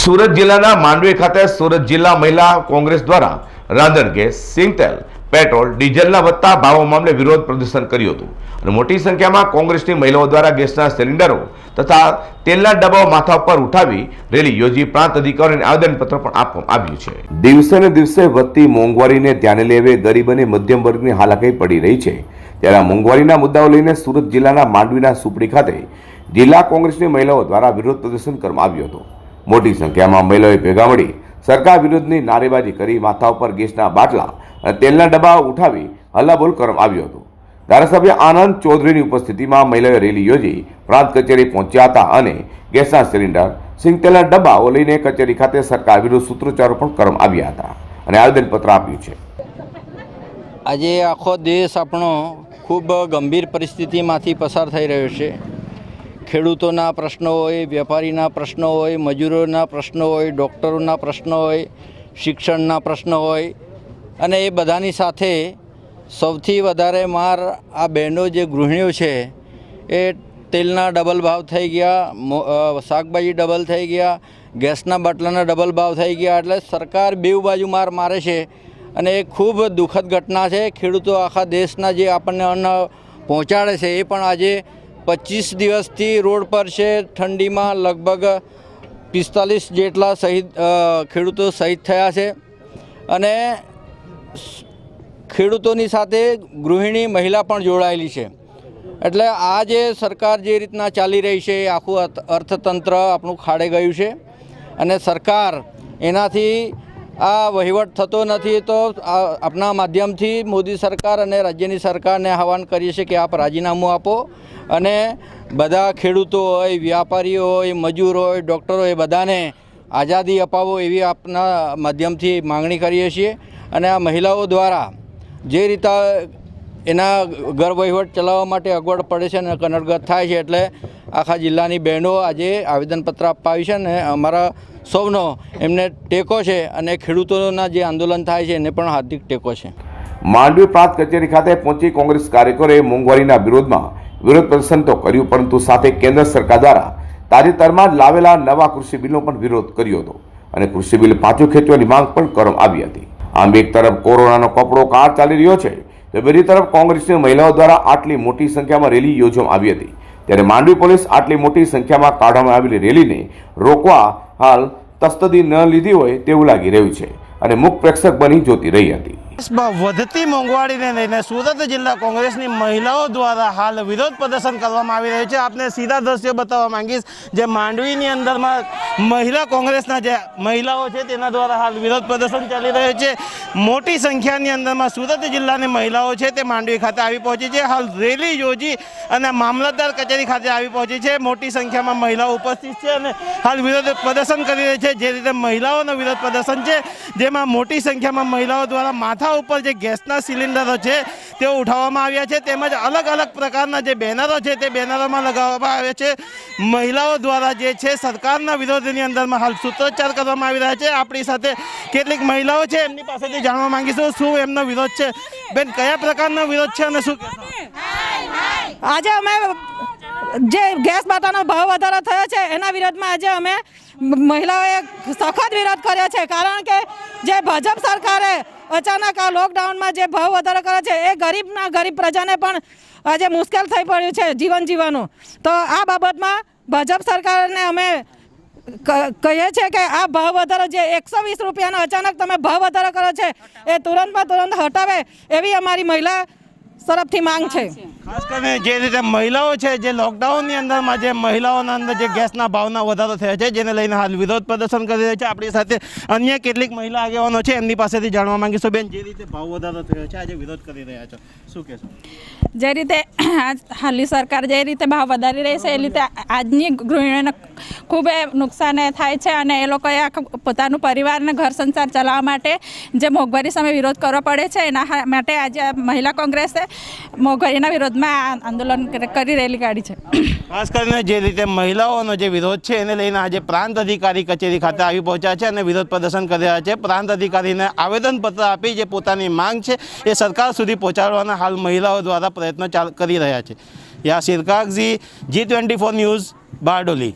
સુરત જિલ્લાના માંડવી ખાતે સુરત જિલ્લા મહિલા કોંગ્રેસ દ્વારા રાંધણ ગેસ સિંગતેલ પેટ્રોલ, ડીઝલના વધતા ભાવો મામલે વિરોધ પ્રદર્શન કર્યું હતું. અને મોટી સંખ્યામાં કોંગ્રેસની મહિલાઓ દ્વારા ગેસના સિલિન્ડરો તથા તેલના ડબ્બાઓ માથા ઉપર ઉઠાવી રેલી યોજી પ્રાંત અધિકારીને આવેદનપત્ર પણ આપવામાં આવ્યું છે. દિવસે ને દિવસે વધતી મોંઘવારીને ધ્યાને લેવે ગરીબ અને મધ્યમ વર્ગની હાલાકી પડી રહી છે. ત્યારે મોંઘવારીના મુદ્દાઓ લઈને સુરત જિલ્લાના માંડવીના સુપડી ખાતે જિલ્લા કોંગ્રેસની મહિલાઓ દ્વારા વિરોધ પ્રદર્શન કરવામાં આવ્યું હતું. મોટી સંખ્યામાં મહિલાઓએ ભેગા મળી સરકાર વિરુદ્ધની નારેબાજી કરી માથા ઉપર ગેસના બાટલા અને તેલના ડબ્બા ઉઠાવી હલ્લાબોલ કરવામાં આવ્યો હતો. ધારાસભ્ય આનંદ ચૌધરીની ઉપસ્થિતિમાં મહિલાઓએ રેલી યોજી પ્રાંત કચેરી પહોંચ્યા હતા અને ગેસના સિલિન્ડર, સિંગ તેલના ડબ્બાઓ લઈને કચેરી ખાતે સરકાર વિરુદ્ધ સૂત્રોચ્ચારો પણ કરવામાં આવ્યા હતા અને આવેદનપત્ર આપ્યું છે. આજે આખો દેશ આપણો ખૂબ ગંભીર પરિસ્થિતિમાંથી પસાર થઈ રહ્યો છે. ખેડૂતોના પ્રશ્નો હોય, વેપારીના પ્રશ્નો હોય, મજૂરોના પ્રશ્નો હોય, ડૉક્ટરોના પ્રશ્નો હોય, શિક્ષણના પ્રશ્નો હોય અને એ બધાની સાથે સૌથી વધારે માર આ બહેનો જે ગૃહિણીઓ છે, એ તેલના ડબલ ભાવ થઈ ગયા શાકભાજી ડબલ થઈ ગયા, ગેસના બાટલાના ડબલ ભાવ થઈ ગયા, એટલે સરકાર બેઉ બાજુ માર મારે છે અને એ ખૂબ દુઃખદ ઘટના છે. ખેડૂતો આખા દેશના જે આપણને અન્ન પહોંચાડે છે, એ પણ આજે પચીસ દિવસથી રોડ પર છે. ઠંડીમાં લગભગ પિસ્તાલીસ જેટલા શહીદ ખેડૂતો શહીદ થયા છે. અને ખેડૂતોની સાથે ગૃહિણી મહિલા પણ જોડાયેલી છે. એટલે આ જે સરકાર જે રીતના ચાલી રહી છે આખું અર્થ- અર્થતંત્ર આપણું ખાડે ગયું છે. અને સરકાર એનાથી આ વહીવટ થતો નથી તો આ આપણા માધ્યમથી મોદી સરકાર અને રાજ્યની સરકારને આહવાન કરીએ છીએ કે આપ રાજીનામું આપો. અને બધા ખેડૂતો હોય, વ્યાપારીઓ હોય, મજૂર હોય, ડૉક્ટરો હોય, બધાને આઝાદી અપાવો એવી આપના માધ્યમથી માંગણી કરીએ છીએ. અને આ મહિલાઓ દ્વારા જે રીતે એના ઘર વહીવટ ચલાવવા માટે અગવડ પડે છે અને કનડગત થાય છે એટલે આખા જિલ્લાની બહેનો આજે આવેદનપત્ર આપવા આવી છે અને અમારા સૌનો એમને ટેકો છે અને ખેડૂતોના જે આંદોલન થાય છે એને પણ હાર્દિક ટેકો છે. માંડવી પ્રાંત કચેરી ખાતે પહોંચી કોંગ્રેસ કાર્યકરોએ મોંઘવારીના વિરોધમાં વિરોધ પ્રદર્શન તો કર્યું, પરંતુ સાથે કેન્દ્ર સરકાર દ્વારા તાજેતરમાં લાવેલા નવા કૃષિ બિલનો પણ વિરોધ કર્યો હતો અને કૃષિ બિલ પાછું ખેંચવાની માંગ પણ કરવામાં આવી હતી. આમ એક તરફ કોરોનાનો કપડો કાર ચાલી રહ્યો છે તો બીજી તરફ કોંગ્રેસની મહિલાઓ દ્વારા આટલી મોટી સંખ્યામાં રેલી યોજવામાં આવી હતી. ત્યારે માંડવી પોલીસ આટલી મોટી સંખ્યામાં કાઢવામાં આવેલી રેલીને રોકવા હાલ તસ્તદી ન લીધી હોય તેવું લાગી રહ્યું છે અને મુખ પ્રેક્ષક બની જોતી રહી હતી. વધતી મોંઘવારીને લઈને સુરત જિલ્લા કોંગ્રેસની મહિલાઓ દ્વારા હાલ વિરોધ પ્રદર્શન કરવામાં આવી રહ્યું છે. આપને સીધા દ્રશ્યો બતાવવા માંગીશ. જે માંડવીની અંદરમાં મહિલા કોંગ્રેસના જે મહિલાઓ છે તેના દ્વારા હાલ વિરોધ પ્રદર્શન ચાલી રહ્યું છે. મોટી સંખ્યાની અંદરમાં સુરત જિલ્લાની મહિલાઓ છે તે માંડવી ખાતે આવી પહોંચી છે. હાલ રેલી યોજી અને મામલતદાર કચેરી ખાતે આવી પહોંચી છે. મોટી સંખ્યામાં મહિલાઓ ઉપસ્થિત છે અને હાલ વિરોધ પ્રદર્શન કરી રહી છે. જે રીતે મહિલાઓનો વિરોધ પ્રદર્શન છે, જેમાં મોટી સંખ્યામાં મહિલાઓ દ્વારા માથા ઉપર જે ગેસના સિલિન્ડરો છે, તેઓ ઉઠાવવામાં આવ્યા છે. તેમજ અલગ અલગ પ્રકારના જે બેનરો છે, તે બેનરોમાં લગાવવામાં આવ્યા છે. મહિલાઓ દ્વારા જે છે, સરકારના વિરોધની અંદરમાં હાલ સૂત્રોચ્ચાર કરવામાં આવી રહ્યા છે. આપણી સાથે કેટલીક મહિલાઓ છે, એમની પાસેથી જાણવા માંગીશું. શું એમનો વિરોધ છે? બેન, કયા પ્રકારનો વિરોધ છે અને શું આજે અમે જે ગેસ બાટાનો ભાવ વધારો થયો છે, એના વિરોધમાં આજે અમે મહિલાઓએ સખત વિરોધ કર્યો છે. કારણ કે જે ભાજપ સરકારે અચાનક આ લોકડાઉનમાં જે ભાવ વધારો કર્યો છે, એ ગરીબના, ગરીબ પ્રજાને પણ આજે મુશ્કેલ થઈ પડ્યું છે જીવન જીવવાનું. તો આ બાબતમાં ભાજપ સરકારને અમે કહીએ છીએ કે આ ભાવ વધારો જે એકસો વીસ રૂપિયાનો અચાનક તમે ભાવ વધારો કરો છે, એ તુરંતમાં તુરંત હટાવે એવી અમારી મહિલા તરફથી માંગ છે. ખાસ કરીને જે રીતે મહિલાઓ છે જે લોકડાઉનની અંદરમાં જે મહિલાઓના અંદર જે ગેસના ભાવના વધારો થયો છે જેને લઈને હાલ વિરોધ પ્રદર્શન કરી રહ્યા છે. આપણી સાથે અન્ય કેટલીક મહિલા આગેવાનો છે એમની પાસેથી જાણવા માંગીશું. બેન જે રીતે ભાવ વધારો થયો છે આજે વિરોધ કરી રહ્યા છો. શું કહેશો? જે રીતે આજ હાલની સરકાર જે રીતે ભાવ વધારી રહી છે એ રીતે આજની ગૃહિણીઓને ખૂબ એ નુકસાન થાય છે અને એ લોકોએ આખું પોતાનું પરિવારને ઘર સંસાર ચલાવવા માટે જે મોંઘવારી સામે વિરોધ કરવો પડે છે, એના માટે આજે મહિલા કોંગ્રેસે મોંઘવારીના વિરોધમાં આંદોલન કરી રેલી કાઢી છે. ખાસ કરીને જે રીતે મહિલાઓનો જે વિરોધ છે, એને લઈને આજે પ્રાંત અધિકારી કચેરી ખાતે આવી પહોંચ્યા છે અને વિરોધ પ્રદર્શન કરી રહ્યા છે. પ્રાંત અધિકારીને આવેદનપત્ર આપી જે પોતાની માંગ છે, એ સરકાર સુધી પહોંચાડવાના હાલ મહિલાઓ દ્વારા પ્રયત્નો કરી રહ્યા છે. યા શિરકાગજી, G twenty four news, Bardoli.